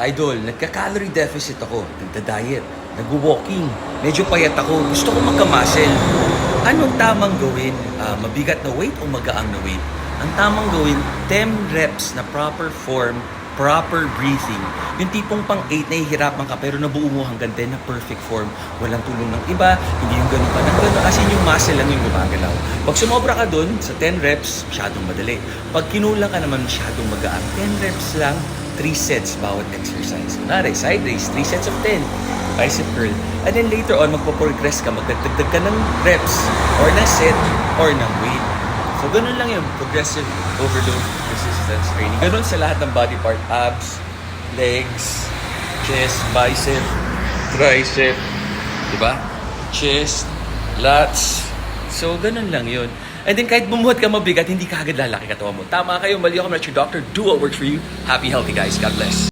Idol, nagka-calorie deficit ako. Nagda-diet. Nag-walking. Medyo payat ako. Gusto ko magka-muscle. Anong tamang gawin? Ah, mabigat na weight o magaang na weight? Ang tamang gawin, 10 reps na proper form, proper breathing. Yung tipong pang 8 na hihirapan ka pero nabuo mo hanggang 10 na perfect form. Walang tulong ng iba, hindi yung ganun pa ng ganun. As in yung muscle lang yung gumagalaw. Pag sumobra ka dun sa 10 reps, masyadong madali. Pag kinulang ka naman masyadong magaan, 10 reps lang, 3 sets bawat exercise. Kunwari, side raise, 3 sets of 10. Bicep curl. And then later on, magpo-progress ka, magdagdag ka ng reps, or ng set, or ng weight. So, ganun lang yung progressive overload resistance training. Ganun sa lahat ng body part. Abs, legs, chest, bicep, tricep, di ba? Chest, lats. So, ganun lang yun. And then kahit bumuhat ka mabigat, hindi ka agad lalaki katawan mo. Tama kayo, mali ako, doctor. Do what works for you. Happy, healthy guys. God bless.